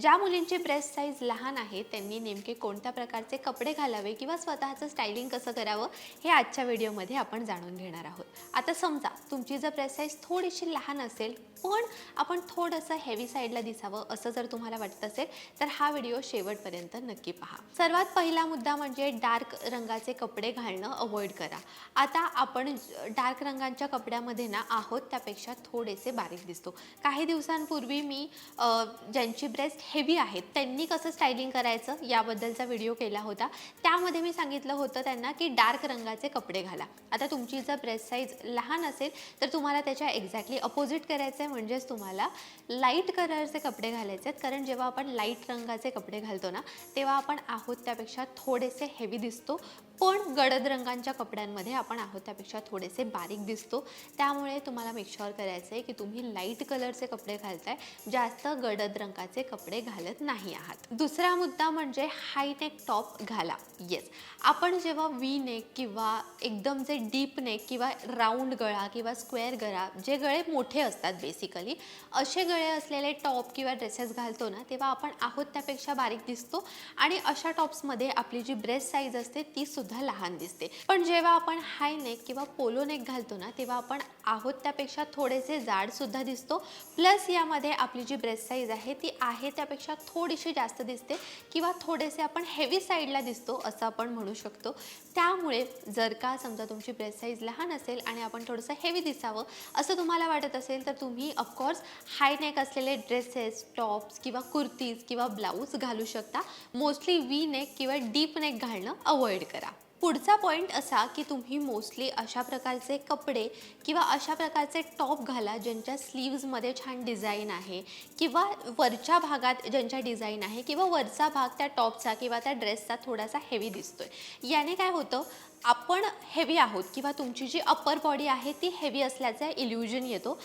ज्या मुलींची breast size लहान आहे त्यांनी नेमके कोणत्या प्रकारचे कपडे घालावे किंवा स्वतःचं स्टायलिंग कसं करावं हे आजच्या व्हिडिओमध्ये आपण जाणून घेणार आहोत. आता समजा तुमची जर ब्रेस्ट साईज थोडीशी लहान असेल पण आपण थोडंसं हेवी साईडला दिसावं असं जर तुम्हाला वाटत असेल तर हा व्हिडिओ शेवटपर्यंत नक्की पहा. सर्वात पहिला मुद्दा म्हणजे डार्क रंगाचे कपडे घालणं अवॉइड करा. आता आपण डार्क रंगांच्या कपड्यामध्ये ना आहोत त्यापेक्षा थोडेसे बारीक दिसतो. काही दिवसांपूर्वी मी ज्यांची ब्रेस्ट हेवी आहेत त्यांनी कसं स्टायलिंग करायचं याबद्दलचा व्हिडिओ केला होता. त्यामध्ये मी सांगितलं होतं त्यांना की डार्क रंगाचे कपडे घाला. आता तुमची जर ब्रेस्ट साईज लहान असेल तर तुम्हाला त्याच्या एक्झॅक्टली अपोजिट करायचं आहे म्हणजेच तुम्हाला लाइट कलरचे कपडे घालायचे आहेत. कारण जेव्हा आपण लाइट रंगाचे कपडे घालतो ना तेव्हा आपण आहोत त्यापेक्षा थोडेसे हेवी दिसतो. पण गडद रंगांच्या कपड्यांमध्ये आपण आहोत त्यापेक्षा थोडेसे बारीक दिसतो. त्यामुळे तुम्हाला मेकश्युअर करायचं आहे की तुम्ही लाइट कलरचे कपडे घालताय जास्त गडद रंगाचे कपडे घालत नाही आहात. दुसरा मुद्दा म्हणजे हायनेक टॉप घाला. येस आपण जेव्हा वी नेक किंवा एकदम जे डीप नेक किंवा राऊंड गळा किंवा स्क्वेअर गळा जे गळे मोठे असतात बेसिकली असे गळे असलेले टॉप किंवा ड्रेसेस घालतो ना तेव्हा आपण आहोत त्यापेक्षा बारीक दिसतो. आणि अशा टॉप्समध्ये आपली जी ब्रेस्ट साईज असते ती सुद्धा सुद्धा लहान दिसते. पण जेव्हा आपण हाय नेक किंवा पोलो नेक घालतो ना तेव्हा आपण आहोत त्यापेक्षा थोडेसे जाड सुद्धा दिसतो. प्लस यामध्ये आपली जी ब्रेस्ट साईज आहे ती आहे त्यापेक्षा थोडीशी जास्त दिसते किंवा थोडेसे आपण हेवी साईडला दिसतो असं आपण म्हणू शकतो. त्यामुळे जर का समजा तुमची ब्रेस्ट साईज लहान असेल आणि आपण थोडंसं हेवी दिसावं असं तुम्हाला वाटत असेल तर तुम्ही ऑफकोर्स हाय नेक असलेले ड्रेसेस टॉप्स किंवा कुर्तीज किंवा ब्लाऊज घालू शकता. मोस्टली वी नेक किंवा डीप नेक घालणं अवॉइड करा. पुढचा पॉईंट असा की तुम्ही मोस्टली अशा प्रकारचे कपडे किंवा अशा प्रकारचे टॉप घाला ज्यांच्या स्लीव्जमध्ये छान डिझाईन आहे किंवा वरच्या भागात ज्यांच्या डिझाईन आहे किंवा वरचा भाग त्या टॉपचा किंवा त्या ड्रेसचा थोडासा हेवी दिसतोय. याने काय होतं? आपण हेवी आहोत किंवा तुमची जी अप्पर बॉडी आहे ती हेवी असल्याचा इल्युजन येतो.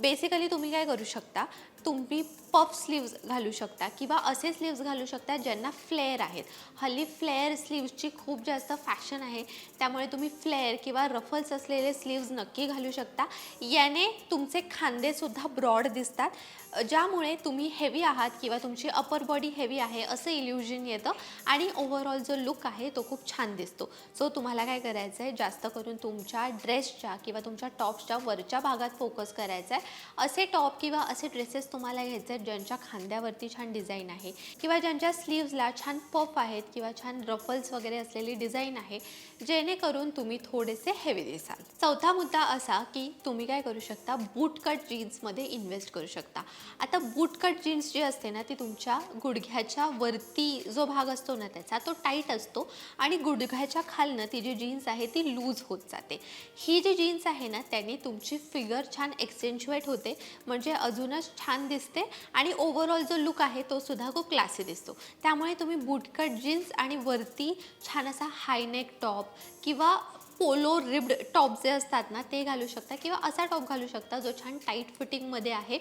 बेसिकली तुम्ही काय करू शकता तुम्ही पफ स्लीव्ज घालू शकता किंवा असे स्लीव्ज घालू शकता ज्यांना फ्लेअर आहेत. हल्ली फ्लेअर स्लीव्जची खूप जास्त फॅशन आहे. त्यामुळे तुम्ही फ्लेअर किंवा रफल्स असलेले स्लीव्ज नक्की घालू शकता. याने तुमचे खांदेसुद्धा ब्रॉड दिसतात. ज्यामुळे तुम्ही हेवी आहात किंवा तुमची अपर बॉडी हेवी आहे असं इल्युजन येतं आणि ओव्हरऑल जो लुक आहे तो खूप छान दिसतो. सो तुम्हाला काय करायचं आहे? जास्त करून तुमच्या ड्रेसच्या किंवा तुमच्या टॉप्सच्या वरच्या भागात फोकस करायचा आहे. असे टॉप किंवा असे ड्रेसेस तुम्हाला घ्यायचे आहेत ज्यांच्या खांद्यावरती छान डिझाईन आहे किंवा ज्यांच्या स्लीव्जला छान पफ आहेत किंवा छान रफल्स वगैरे असलेली डिझाईन आहे जेणेकरून तुम्ही थोडेसे हेवी दिसाल. चौथा मुद्दा असा की तुम्ही काय करू शकता? बूट कट जीन्समध्ये इन्व्हेस्ट करू शकता. आता बूटकट जीन्स जी असते ना ती तुमच्या गुडघ्याच्या वरती जो भाग असतो ना त्याचा तो टाईट असतो आणि गुडघ्याच्या खालनं ती जी जीन्स आहे ती लूज होत जाते. ही जी जीन्स आहे ना त्याने तुमची फिगर छान एक्सेंच्युएट होते म्हणजे अजूनच छान दिसते आणि ओव्हरऑल जो लुक आहे तो सुद्धा खूप क्लासी दिसतो. त्यामुळे तुम्ही बूटकट जीन्स आणि वरती छान असा हायनेक टॉप किंवा पोलो रिब्ड टॉप जे असतात ना ते घालू शकता किंवा असा टॉप घालू शकता जो छान टाईट फिटिंगमध्ये आहे.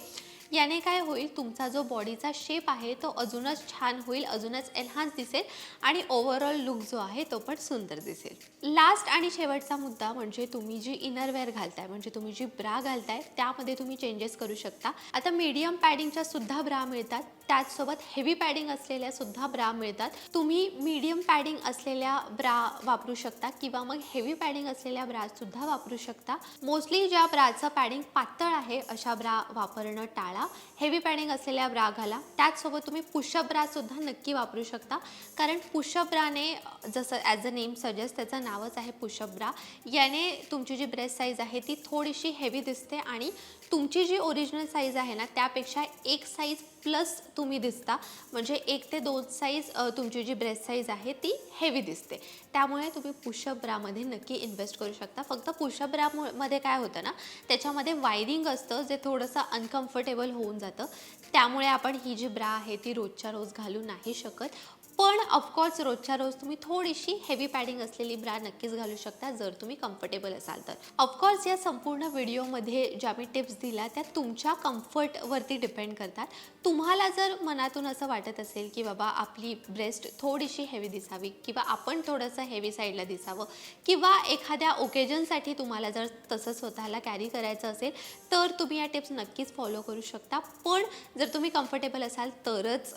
याने काय होईल तुमचा जो बॉडीचा शेप आहे तो अजूनच छान होईल अजूनच एन्हान्स दिसेल आणि ओव्हरऑल लुक जो आहे तो पण सुंदर दिसेल. लास्ट आणि शेवटचा मुद्दा म्हणजे तुम्ही जी इनरवेअर घालताय म्हणजे तुम्ही जी ब्रा घालताय त्यामध्ये तुम्ही चेंजेस करू शकता. आता मीडियम पॅडिंगच्या सुद्धा ब्रा मिळतात. त्याचसोबत हेवी पॅडिंग असलेल्या सुद्धा ब्रा मिळतात. तुम्ही मीडियम पॅडिंग असलेल्या ब्रा वापरू शकता किंवा मग हेवी पॅडिंग असलेल्या ब्रा सुद्धा वापरू शकता. मोस्टली ज्या ब्राचं पॅडिंग पातळ आहे अशा ब्रा वापरणं टाळा. हेवी पॅडिंग असलेल्या ब्रा घाला. त्याचसोबत तुम्ही पुशअप ब्रा सुद्धा नक्की वापरू शकता. कारण पुशअप ब्राने जसं ॲज अ नेम सजेस्ट त्याचं नावच आहे पुशअप ब्रा याने तुमची जी ब्रेस्ट साईज आहे ती थोडीशी हेवी दिसते आणि तुमची जी ओरिजिनल साईज आहे ना त्यापेक्षा एक साईज प्लस तुम्ही दिसता. म्हणजे एक ते दोन साईज तुमची जी ब्रेस्ट साईज आहे ती हेवी दिसते. त्यामुळे तुम्ही पुशअप ब्रामध्ये नक्की इन्व्हेस्ट करू शकता. फक्त पुशअप ब्रामध्ये काय होतं ना त्याच्यामध्ये वायरिंग असतं जे थोडंसं अनकम्फर्टेबल होऊन जातं. त्यामुळे आपण ही जी ब्रा आहे ती रोजच्या रोज घालू नाही शकत. पण ऑफकोर्स रोजच्या रोज तुम्ही थोडीशी हेवी पॅडिंग असलेली ब्रा नक्कीच घालू शकता जर तुम्ही कम्फर्टेबल असाल तर. ऑफकोर्स या संपूर्ण व्हिडिओमध्ये ज्या मी टिप्स दिल्या त्या तुमच्या कम्फर्टवरती डिपेंड करतात. तुम्हाला जर मनातून असं वाटत असेल की बाबा आपली ब्रेस्ट थोडीशी हेवी दिसावी किंवा आपण थोडंसं हेवी साईडला दिसावं किंवा एखाद्या ओकेजनसाठी तुम्हाला जर तसं स्वतःला कॅरी करायचं असेल तर तुम्ही या टिप्स नक्कीच फॉलो करू शकता. पण जर तुम्ही कम्फर्टेबल असाल तरच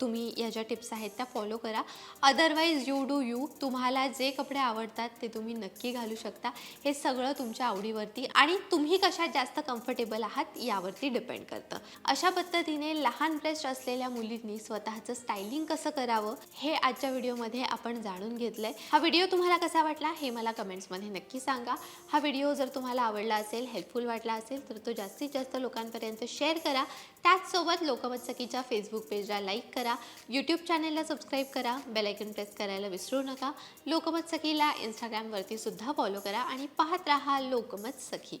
तुम्ही या ज्या टिप्स आहेत त्या फॉलो करा. अदरवाईज यू डू यू तुम्हाला जे कपडे आवडतात ते तुम्ही नक्की घालू शकता. हे सगळं तुमच्या आवडीवरती आणि तुम्ही कशात जास्त कम्फर्टेबल आहात यावरती डिपेंड करतं. अशा पद्धतीने लहान ब्रेस्ट असलेल्या मुलींनी स्वतःचं स्टायलिंग कसं करावं हे आजच्या व्हिडिओमध्ये आपण जाणून घेतलंय. हा व्हिडिओ तुम्हाला कसा वाटला हे मला कमेंट्समध्ये नक्की सांगा. हा व्हिडिओ जर तुम्हाला आवडला असेल हेल्पफुल वाटला असेल तर तो जास्तीत जास्त लोकांपर्यंत शेअर करा. त्याचसोबत लोकमत सखीच्या फेसबुक पेजला लाईक करा. यूट्यूब चॅनेलला सबस्क्राईब करा बेलायकन प्रेस करायला विसरू नका. लोकमत सखीला इंस्टाग्रामवरती सुद्धा फॉलो करा आणि पाहत राहा लोकमत सखी.